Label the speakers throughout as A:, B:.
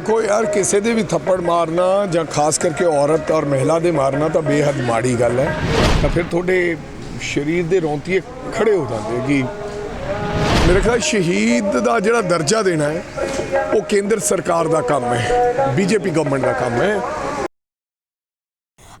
A: ਦੇਖੋ ਯਾਰ, ਕਿਸੇ ਦੇ ਵੀ ਥੱਪੜ ਮਾਰਨਾ ਜਾਂ ਖਾਸ ਕਰਕੇ ਔਰਤ ਔਰ ਮਹਿਲਾ ਦੇ ਮਾਰਨਾ ਤਾਂ ਬੇਹੱਦ ਮਾੜੀ ਗੱਲ ਹੈ। ਤਾਂ ਫਿਰ ਤੁਹਾਡੇ ਸਰੀਰ ਦੇ ਰੌਂਤੀਏ ਖੜੇ ਹੋ ਜਾਂਦੇ ਕਿ ਮੇਰੇ ਖਿਆਲ ਸ਼ਹੀਦ ਦਾ ਜਿਹੜਾ ਦਰਜਾ ਦੇਣਾ ਹੈ, ਉਹ ਕੇਂਦਰ ਸਰਕਾਰ ਦਾ ਕੰਮ ਹੈ, ਬੀਜੇਪੀ ਗਵਰਨਮੈਂਟ ਦਾ ਕੰਮ ਹੈ।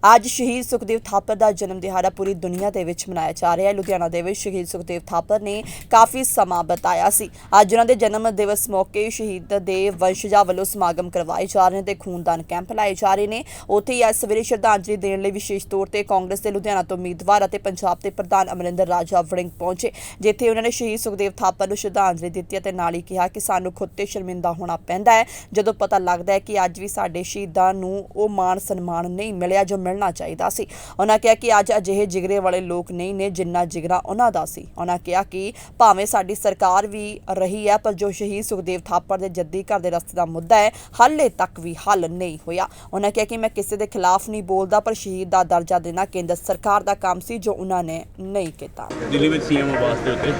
B: ਅੱਜ ਸ਼ਹੀਦ ਸੁਖਦੇਵ ਥਾਪਰ ਦਾ ਜਨਮ ਦਿਹਾੜਾ ਪੂਰੀ ਦੁਨੀਆ ਦੇ ਵਿੱਚ ਮਨਾਇਆ ਜਾ ਰਿਹਾ ਹੈ। ਲੁਧਿਆਣਾ ਦੇ ਵਿੱਚ ਸ਼ਹੀਦ ਸੁਖਦੇਵ ਥਾਪਰ ਨੇ ਕਾਫੀ ਸਮਾਂ ਬਤਾਇਆ ਸੀ। ਅੱਜ ਉਹਨਾਂ ਦੇ ਜਨਮ ਦਿਵਸ ਮੌਕੇ ਸ਼ਹੀਦ ਦੇ ਵੰਸ਼ਜਾਂ ਵੱਲੋਂ ਸਮਾਗਮ ਕਰਵਾਏ ਜਾ ਰਹੇ ਨੇ ਤੇ ਖੂਨਦਾਨ ਕੈਂਪ ਲਾਏ ਜਾ ਰਹੇ ਨੇ। ਉੱਥੇ ਹੀ ਅੱਜ ਸਵੇਰੇ ਸ਼ਰਧਾਂਜਲੀ ਦੇਣ ਲਈ ਵਿਸ਼ੇਸ਼ ਤੌਰ ਤੇ ਕਾਂਗਰਸ ਦੇ ਲੁਧਿਆਣਾ ਤੋਂ ਉਮੀਦਵਾਰ ਅਤੇ ਪੰਜਾਬ ਦੇ ਪ੍ਰਧਾਨ ਅਮਰਿੰਦਰ ਰਾਜਾ ਵੜਿੰਗ ਪਹੁੰਚੇ, ਜਿੱਥੇ ਉਹਨਾਂ ਨੇ ਸ਼ਹੀਦ ਸੁਖਦੇਵ ਥਾਪਰ ਨੂੰ ਸ਼ਰਧਾਂਜਲੀ ਦਿੱਤੀ ਅਤੇ ਨਾਲ ਹੀ ਕਿਹਾ ਕਿ ਸਾਨੂੰ ਖੁਦ ਤੇ ਸ਼ਰਮਿੰਦਾ ਹੋਣਾ ਪੈਂਦਾ ਹੈ। ਜਦੋਂ ਪਤਾ ਲੱਗਦਾ ਹੈ ਕਿ ਅੱਜ ਵੀ ਸਾਡੇ ਸ਼ਹੀਦਾਂ ਨੂੰ ਉਹ ਮਾਣ ਸਨਮਾਨ ਨਹੀਂ ਮਿਲਿਆ, ਜੋ ਮਿਲਣਾ ਚਾਹੀਦਾ ਸੀ। ਉਹਨਾਂ ਕਿਹਾ ਕਿ ਅੱਜ ਅਜਿਹੇ ਜਿਗਰੇ ਵਾਲੇ ਲੋਕ ਨਹੀਂ ਨੇ ਜਿੰਨਾ ਜਿਗਰਾ ਉਹਨਾਂ ਦਾ ਸੀ। ਉਹਨਾਂ ਕਿਹਾ ਕਿ ਭਾਵੇਂ ਸਾਡੀ ਸਰਕਾਰ ਵੀ ਰਹੀ ਹੈ, ਪਰ ਜੋ ਸ਼ਹੀਦ ਸੁਖਦੇਵ ਥਾਪਰ ਦੇ ਜੱਦੀ ਘਰ ਦੇ ਰਸਤੇ ਦਾ ਮੁੱਦਾ ਹੈ, ਹਾਲੇ ਤੱਕ ਵੀ ਹੱਲ ਨਹੀਂ ਹੋਇਆ। ਉਹਨਾਂ ਕਿਹਾ ਕਿ ਮੈਂ ਕਿਸੇ ਦੇ ਖਿਲਾਫ ਨਹੀਂ ਬੋਲਦਾ, ਪਰ ਸ਼ਹੀਦ ਦਾ ਦਰਜਾ ਦੇਣਾ ਕੇਂਦਰ ਸਰਕਾਰ ਦਾ ਕੰਮ ਸੀ ਜੋ ਉਹਨਾਂ ਨੇ ਨਹੀਂ ਕੀਤਾ।
C: ਦਿੱਲੀ ਵਿੱਚ ਸੀਐਮ ਆਵਾਸ ਦੇ ਉੱਤੇ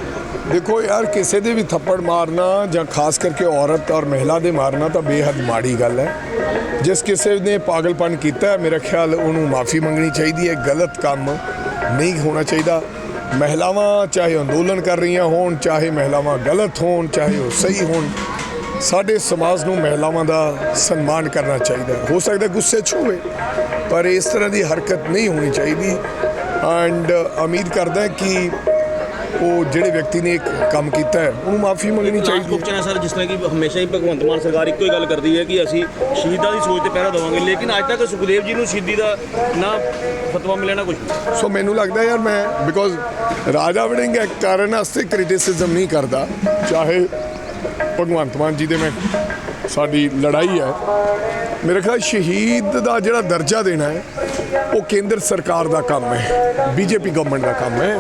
A: ਦੇਖੋ ਯਾਰ, ਕਿਸੇ ਦੇ ਵੀ ਥੱਪੜ ਮਾਰਨਾ ਜਾਂ ਖਾਸ ਕਰਕੇ ਔਰਤ ਔਰ ਮਹਿਲਾ ਦੇ ਮਾਰਨਾ ਤਾਂ ਬੇਹੱਦ ਮਾੜੀ ਗੱਲ ਹੈ। ਜਿਸ ਕਿਸੇ ਨੇ ਪਾਗਲਪਨ ਕੀਤਾ ਹੈ, ਮੇਰਾ ਖਿਆਲ ਉਹਨੂੰ ਮਾਫੀ ਮੰਗਣੀ ਚਾਹੀਦੀ ਹੈ। ਗਲਤ ਕੰਮ ਨਹੀਂ ਹੋਣਾ ਚਾਹੀਦਾ। ਮਹਿਲਾਵਾਂ ਚਾਹੇ ਅੰਦੋਲਨ ਕਰ ਰਹੀਆਂ ਹੋਣ, ਚਾਹੇ ਮਹਿਲਾਵਾਂ ਗਲਤ ਹੋਣ, ਚਾਹੇ ਉਹ ਸਹੀ ਹੋਣ, ਸਾਡੇ ਸਮਾਜ ਨੂੰ ਮਹਿਲਾਵਾਂ ਦਾ ਸਨਮਾਨ ਕਰਨਾ ਚਾਹੀਦਾ ਹੋ। ਸਕਦਾ ਗੁੱਸੇ 'ਚ ਹੋਵੇ ਪਰ ਇਸ ਤਰ੍ਹਾਂ ਦੀ ਹਰਕਤ ਨਹੀਂ ਹੋਣੀ ਚਾਹੀਦੀ। ਐਂਡ ਉਮੀਦ ਕਰਦਾ ਕਿ ਉਹ ਜਿਹੜੇ ਵਿਅਕਤੀ ਨੇ ਇੱਕ ਕੰਮ ਕੀਤਾ ਹੈ ਉਹਨੂੰ ਮਾਫੀ ਮੰਗਣੀ ਚਾਹੀਦੀ ਹੈ।
C: ਕੁਐਸਚਨ ਹੈ ਸਰ ਜਿਸ ਤਰ੍ਹਾਂ ਕਿ ਹਮੇਸ਼ਾ ਹੀ ਭਗਵੰਤ ਮਾਨ ਸਰਕਾਰ ਇੱਕੋ ਹੀ ਗੱਲ ਕਰਦੀ ਹੈ ਕਿ ਅਸੀਂ ਸ਼ਹੀਦਾਂ ਦੀ ਸੋਚ ਤੇ ਪਹਿਰਾ ਦੇਵਾਂਗੇ ਲੇਕਿਨ ਅੱਜ ਤੱਕ ਸੁਖਦੇਵ ਜੀ ਨੂੰ ਸ਼ਹੀਦੀ ਦਾ ਨਾ ਫਤਵਾ ਮਿਲਿਆ ਨਾ ਕੁਝ
A: ਸੋ ਮੈਨੂੰ ਲੱਗਦਾ ਯਾਰ ਮੈਂ ਬਿਕੋਜ਼ ਰਾਜਾ ਵੜਿੰਗ ਇੱਕ ਕਾਰਨ ਵਾਸਤੇ ਕ੍ਰਿਟਿਸਿਜ਼ਮ ਨਹੀਂ ਕਰਦਾ ਚਾਹੇ ਭਗਵੰਤ ਮਾਨ ਜੀ ਦੇ ਮੈਂ ਸਾਡੀ ਲੜਾਈ ਹੈ। ਮੇਰੇ ਖਿਆਲ ਸ਼ਹੀਦ ਦਾ ਜਿਹੜਾ ਦਰਜਾ ਦੇਣਾ ਹੈ ਉਹ ਕੇਂਦਰ ਸਰਕਾਰ ਦਾ ਕੰਮ ਹੈ ਬੀਜੇਪੀ ਗਵਰਨਮੈਂਟ ਦਾ ਕੰਮ ਹੈ।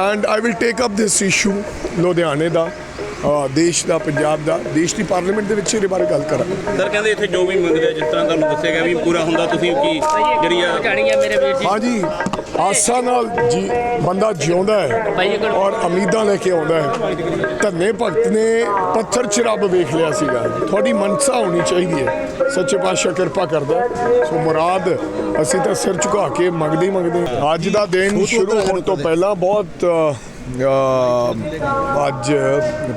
A: And I will take up this issue ਲੁਧਿਆਣੇ ਦਾ ਦੇਸ਼ ਦਾ ਪੰਜਾਬ ਦਾ ਦੇਸ਼ ਦੀ ਪਾਰਲੀਮੈਂਟ ਦੇ ਵਿੱਚ ਇਹਦੇ ਬਾਰੇ ਗੱਲ ਕਰਾਂਗੇ
C: ਸਰ ਕਹਿੰਦੇ ਇੱਥੇ ਜੋ ਵੀ ਮੰਗਦੇ ਆ, ਜਿਸ ਤਰ੍ਹਾਂ ਤੁਹਾਨੂੰ ਦੱਸਿਆ ਗਿਆ ਵੀ ਪੂਰਾ ਹੁੰਦਾ ਤੁਸੀਂ ਕੀ ਜਿਹੜੀ ਆ
D: ਮੇਰੇ ਵੀਰ ਜੀ।
A: ਹਾਂਜੀ ਆਸਾ ਨਾਲ ਜੀ ਬੰਦਾ ਜਿਉਂਦਾ ਹੈ ਔਰ ਉਮੀਦਾਂ ਲੈ ਕੇ ਆਉਂਦਾ ਹੈ। ਧੰਨੇ ਭਗਤ ਨੇ ਪੱਥਰ 'ਚ ਰੱਬ ਵੇਖ ਲਿਆ ਸੀਗਾ। ਤੁਹਾਡੀ ਮਨਸਾ ਹੋਣੀ ਚਾਹੀਦੀ ਹੈ। ਸੱਚੇ ਪਾਤਸ਼ਾਹ ਕਿਰਪਾ ਕਰਦਾ। ਸੋ ਮੁਰਾਦ ਅਸੀਂ ਤਾਂ ਸਿਰ ਝੁਕਾ ਕੇ ਮੰਗਦੇ ਹੀ ਮੰਗਦੇ ਹਾਂ। ਅੱਜ ਦਾ ਦਿਨ ਸ਼ੁਰੂ ਹੋਣ ਤੋਂ ਪਹਿਲਾਂ ਬਹੁਤ ਅੱਜ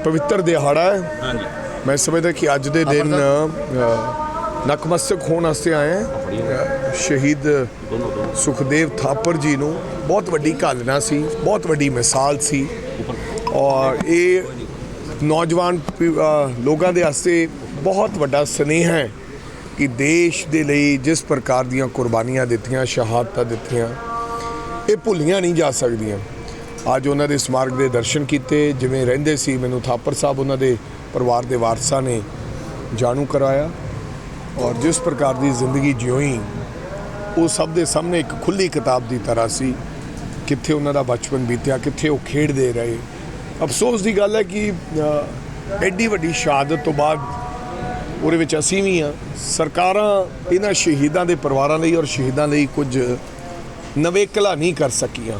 A: ਪਵਿੱਤਰ ਦਿਹਾੜਾ ਹੈ।
C: ਹਾਂਜੀ।
A: ਮੈਂ ਸਮਝਦਾ ਕਿ ਅੱਜ ਦੇ ਦਿਨ ਨਕਮਸਤਕ ਹੋਣ ਵਾਸਤੇ ਆਏ ਸ਼ਹੀਦ ਸੁਖਦੇਵ ਥਾਪਰ ਜੀ ਨੂੰ ਬਹੁਤ ਵੱਡੀ ਘਾਲਣਾ ਸੀ ਬਹੁਤ ਵੱਡੀ ਮਿਸਾਲ ਸੀ। ਔਰ ਇਹ ਨੌਜਵਾਨ ਲੋਕਾਂ ਦੇ ਵਾਸਤੇ ਬਹੁਤ ਵੱਡਾ ਸਨੇਹ ਹੈ। ਕਿ ਦੇਸ਼ ਦੇ ਲਈ ਜਿਸ ਪ੍ਰਕਾਰ ਦੀਆਂ ਕੁਰਬਾਨੀਆਂ ਦਿੱਤੀਆਂ, ਸ਼ਹਾਦਤਾਂ ਦਿੱਤੀਆਂ, ਇਹ ਭੁੱਲੀਆਂ ਨਹੀਂ ਜਾ ਸਕਦੀਆਂ। ਅੱਜ ਉਹਨਾਂ ਦੇ ਸਮਾਰਕ ਦੇ ਦਰਸ਼ਨ ਕੀਤੇ, ਜਿਵੇਂ ਰਹਿੰਦੇ ਸੀ, ਮੈਨੂੰ ਥਾਪਰ ਸਾਹਿਬ ਉਹਨਾਂ ਦੇ ਪਰਿਵਾਰ ਦੇ ਵਾਰਸਾਂ ਨੇ ਜਾਣੂ ਕਰਾਇਆ ਔਰ ਜਿਸ ਪ੍ਰਕਾਰ ਦੀ ਜ਼ਿੰਦਗੀ ਜਿਉਈ ਉਹ ਸਭ ਦੇ ਸਾਹਮਣੇ ਇੱਕ ਖੁੱਲੀ ਕਿਤਾਬ ਦੀ ਤਰ੍ਹਾਂ ਸੀ। ਕਿੱਥੇ ਉਹਨਾਂ ਦਾ ਬਚਪਨ ਬੀਤਿਆ, ਕਿੱਥੇ ਉਹ ਖੇਡਦੇ ਰਹੇ। ਅਫਸੋਸ ਦੀ ਗੱਲ ਹੈ ਕਿ ਐਡੀ ਵੱਡੀ ਸ਼ਹਾਦਤ ਤੋਂ ਬਾਅਦ ਉਹਦੇ ਵਿੱਚ ਅਸੀਂ ਵੀ ਆ ਸਰਕਾਰਾਂ ਇਹਨਾਂ ਸ਼ਹੀਦਾਂ ਦੇ ਪਰਿਵਾਰਾਂ ਲਈ ਔਰ ਸ਼ਹੀਦਾਂ ਲਈ ਕੁਝ ਨਵੇਂ ਕਲਾ ਨਹੀਂ ਕਰ ਸਕੀਆਂ।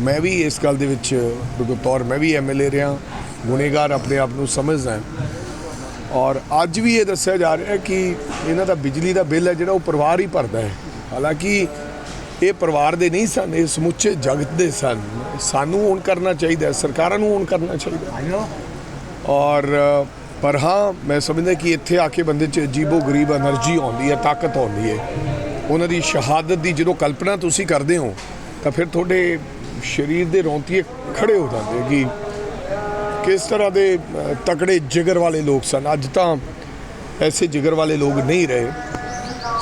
A: ਮੈਂ ਵੀ ਇਸ ਗੱਲ ਦੇ ਵਿੱਚ ਬਤੌਰ ਮੈਂ ਵੀ ਐਮਐਲਏ ਰਿਹਾ ਗੁਨੇਗਾਰ ਆਪਣੇ ਆਪ ਨੂੰ ਸਮਝਦਾ ਔਰ ਅੱਜ ਵੀ ਇਹ ਦੱਸਿਆ ਜਾ ਰਿਹਾ ਹੈ ਕਿ ਇਹਨਾਂ ਦਾ ਬਿਜਲੀ ਦਾ ਬਿੱਲ ਹੈ ਜਿਹੜਾ ਉਹ ਪਰਿਵਾਰ ਹੀ ਭਰਦਾ ਹੈ। ਹਾਲਾਂਕਿ ਇਹ ਪਰਿਵਾਰ ਦੇ ਨਹੀਂ ਸਨ ਇਹ ਸਮੁੱਚੇ ਜਗਤ ਦੇ ਸਨ। ਸਾਨੂੰ ਹੁਣ ਕਰਨਾ ਚਾਹੀਦਾ ਹੈ ਸਰਕਾਰਾਂ ਨੂੰ ਹੁਣ ਕਰਨਾ ਚਾਹੀਦਾ ਹੈ। ਔਰ ਪਰ ਹਾਂ, ਮੈਂ ਸਮਝਦਾ ਕਿ ਇੱਥੇ ਆ ਕੇ ਬੰਦੇ 'ਚ ਅਜੀਬੋ ਗਰੀਬ એનર્ਜੀ ਆਉਂਦੀ ਹੈ, ਤਾਕਤ ਆਉਂਦੀ ਹੈ। ਉਹਨਾਂ ਦੀ ਸ਼ਹਾਦਤ ਦੀ ਜਦੋਂ ਕਲਪਨਾ ਤੁਸੀਂ ਕਰਦੇ ਹੋ, ਤਾਂ ਫਿਰ ਤੁਹਾਡੇ ਸਰੀਰ ਦੇ ਰੌਂਤੀਏ ਖੜੇ ਹੋ ਜਾਂਦੇ ਕਿ ਕਿਸ ਤਰ੍ਹਾਂ ਦੇ ਤਕੜੇ ਜਿਗਰ ਵਾਲੇ ਲੋਕ ਸਨ। ਅੱਜ ਤਾਂ ਐਸੇ ਜਿਗਰ ਵਾਲੇ ਲੋਕ ਨਹੀਂ ਰਹੇ।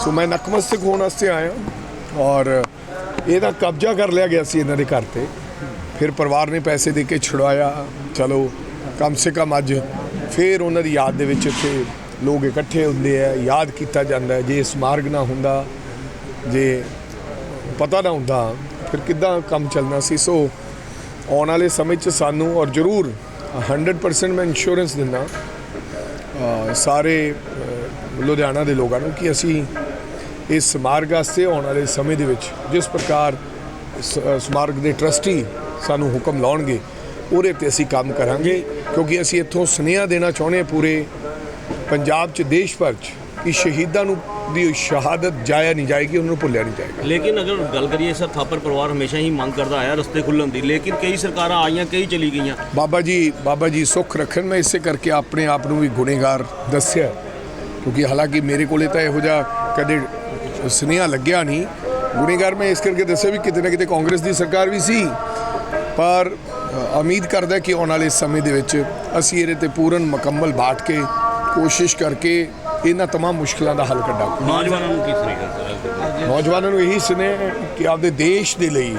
A: ਸੋ ਮੈਂ ਨਕਮਸਤਕ ਹੋਣ ਵਾਸਤੇ ਆਇਆ ਔਰ ਇਹਦਾ ਕਬਜ਼ਾ ਕਰ ਲਿਆ ਗਿਆ ਸੀ ਇਹਨਾਂ ਦੇ ਘਰ ਤੇ। ਫਿਰ ਪਰਿਵਾਰ ਨੇ ਪੈਸੇ ਦੇ ਕੇ ਛੁਡਵਾਇਆ ਚਲੋ, ਕਮ ਸੇ ਕਮ ਅੱਜ ਫਿਰ ਉਹਨਾਂ ਦੀ ਯਾਦ ਦੇ ਵਿੱਚ ਇੱਥੇ ਲੋਕ ਇਕੱਠੇ ਹੁੰਦੇ ਆ, ਯਾਦ ਕੀਤਾ ਜਾਂਦਾ ਹੈ, ਜੇ ਸਮਾਰਗ ਨਾ ਹੁੰਦਾ, ਜੇ ਪਤਾ ਨਾ ਹੁੰਦਾ, ਫਿਰ ਕਿੱਦਾਂ ਕੰਮ ਚੱਲਣਾ ਸੀ? ਸੋ ਆਉਣ ਵਾਲੇ ਸਮੇਂ 'ਚ ਸਾਨੂੰ ਔਰ ਜ਼ਰੂਰ 100% ਮੈਂ ਇੰਸ਼ੋਰੈਂਸ ਦਿੰਦਾ। ਸਾਰੇ ਲੁਧਿਆਣਾ ਦੇ ਲੋਕਾਂ ਨੂੰ ਕਿ ਅਸੀਂ ਇਸ ਸਮਾਰਗ ਵਾਸਤੇ ਆਉਣ ਵਾਲੇ ਸਮੇਂ ਦੇ ਵਿੱਚ ਜਿਸ ਪ੍ਰਕਾਰ ਸਮਾਰਗ ਦੇ ਟਰਸਟੀ ਸਾਨੂੰ ਹੁਕਮ ਲਾਉਣਗੇ, ਉਹਦੇ ਤੇ ਅਸੀਂ ਕੰਮ ਕਰਾਂਗੇ। ਕਿਉਂਕਿ ਅਸੀਂ ਇੱਥੋਂ ਸੁਨੇਹਾ ਦੇਣਾ ਚਾਹੁੰਦੇ ਹਾਂ ਪੂਰੇ ਪੰਜਾਬ 'ਚ ਦੇਸ਼ ਭਰ 'ਚ ਕਿ ਸ਼ਹੀਦਾਂ ਨੂੰ ਦੀ ਸ਼ਹਾਦਤ ਜਾਇਆ ਨਹੀਂ ਜਾਏਗੀ ਉਹਨਾਂ ਨੂੰ ਭੁੱਲਿਆ ਨਹੀਂ ਜਾਏਗਾ।
C: ਲੇਕਿਨ ਅਗਰ ਗੱਲ ਕਰੀਏ ਸਰ ਥਾਪਰ ਪਰਿਵਾਰ ਹਮੇਸ਼ਾ ਹੀ ਮੰਗ ਕਰਦਾ ਆਇਆ ਰਸਤੇ ਖੁੱਲਣ ਦੀ। ਲੇਕਿਨ ਕਈ ਸਰਕਾਰਾਂ ਆਈਆਂ ਕਈ ਚਲੀ ਗਈਆਂ।
A: ਬਾਬਾ ਜੀ ਬਾਬਾ ਜੀ ਸੁੱਖ ਰੱਖਣ। ਮੈਂ ਇਸੇ ਕਰਕੇ ਆਪਣੇ ਆਪ ਨੂੰ ਵੀ ਗੁਨੇਗਾਰ ਦੱਸਿਆ ਕਿਉਂਕਿ ਹਾਲਾਂਕਿ ਮੇਰੇ ਕੋਲੇ ਤਾਂ ਇਹੋ ਜਿਹਾ ਕਦੇ ਸੁਨੇਹਾ ਲੱਗਿਆ ਨਹੀਂ। ਗੁਨੇਗਾਰ ਮੈਂ ਇਸ ਕਰਕੇ ਦੱਸਿਆ ਵੀ ਕਿਤੇ ਨਾ ਕਿਤੇ ਕਾਂਗਰਸ ਦੀ ਸਰਕਾਰ ਵੀ ਸੀ ਪਰ ਉਮੀਦ ਕਰਦਾ ਕਿ ਆਉਣ ਵਾਲੇ ਸਮੇਂ ਦੇ ਵਿੱਚ ਅਸੀਂ ਇਹਦੇ ਤੇ ਪੂਰਨ ਮੁਕੰਮਲ ਬਾਟ ਕੇ ਕੋਸ਼ਿਸ਼ ਕਰਕੇ ਇਹਨਾਂ तमाम ਮੁਸ਼ਕਲਾਂ ਦਾ ਹੱਲ ਕੱਢਾਂਗੇ
C: ਨੌਜਵਾਨਾਂ ਨੂੰ ਕੀ ਤਰੀਕਾ ਸਰ
A: ਨੌਜਵਾਨਾਂ ਨੂੰ ਇਹੀ ਸੁਨੇਹਾ ਕਿ ਆਪਦੇ ਦੇਸ਼ ਦੇ ਲਈ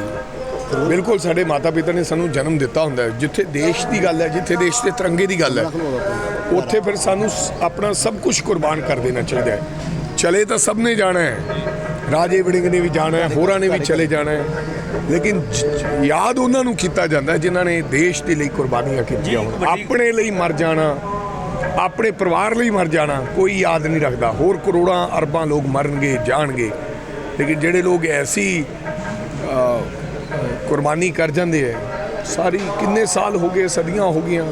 A: ਬਿਲਕੁਲ ਸਾਡੇ ਮਾਤਾ ਪਿਤਾ ਨੇ ਸਾਨੂੰ ਜਨਮ ਦਿੱਤਾ ਹੁੰਦਾ ਹੈ ਜਿੱਥੇ ਦੇਸ਼ ਦੀ ਗੱਲ ਹੈ ਜਿੱਥੇ ਦੇਸ਼ ਦੇ ਤਿਰੰਗੇ ਦੀ ਗੱਲ ਹੈ ਉੱਥੇ ਫਿਰ ਸਾਨੂੰ ਸ- ਆਪਣਾ ਸਭ ਕੁਝ ਕੁਰਬਾਨ ਕਰ ਦੇਣਾ ਚਾਹੀਦਾ ਹੈ ਚਲੇ ਤਾਂ ਸਭ ਨੇ ਜਾਣਾ ਹੈ ਰਾਜੇ ਵੜਿੰਗ ਨੇ ਵੀ ਜਾਣਾ ਹੈ ਹੋਰਾਂ ਨੇ ਵੀ ਚਲੇ ਜਾਣਾ ਹੈ ਲੇਕਿਨ ਯਾਦ ਉਹਨਾਂ ਨੂੰ ਕੀਤਾ ਜਾਂਦਾ ਹੈ ਜਿਨ੍ਹਾਂ ਨੇ ਦੇਸ਼ ਦੇ ਲਈ ਕੁਰਬਾਨੀਆਂ ਕੀਤੀਆਂ ਹੋਣ। ਆਪਣੇ ਲਈ ਮਰ ਜਾਣਾ ਆਪਣੇ ਪਰਿਵਾਰ ਲਈ ਮਰ ਜਾਣਾ ਕੋਈ ਯਾਦ ਨਹੀਂ ਰੱਖਦਾ। ਹੋਰ ਕਰੋੜਾਂ ਅਰਬਾਂ ਲੋਕ ਮਰਨਗੇ ਜਾਣਗੇ। ਲੇਕਿਨ ਜਿਹੜੇ ਲੋਕ ਐਸੀ ਕੁਰਬਾਨੀ ਕਰ ਜਾਂਦੇ ਐ ਸਾਰੀ ਕਿੰਨੇ ਸਾਲ ਹੋ ਗਏ ਸਦੀਆਂ ਹੋ ਗਈਆਂ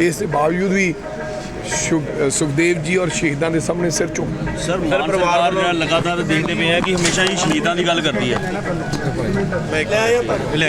A: ਇਸ ਦੇ ਬਾਵਜੂਦ ਵੀ ਸੁਖਦੇਵ ਜੀ ਔਰ ਸ਼ਹੀਦਾਂ ਦੇ ਸਾਹਮਣੇ ਸਿਰ ਝੁਕ।
C: ਸਰ ਮਾਨ ਪਰਿਵਾਰ ਜਿਹੜਾ ਲਗਾਤਾਰ ਦੇਖਦੇ ਪਏ ਆ ਕਿ ਹਮੇਸ਼ਾ ਹੀ ਸ਼ਹੀਦਾਂ ਦੀ ਗੱਲ ਕਰਦੀ ਹੈ।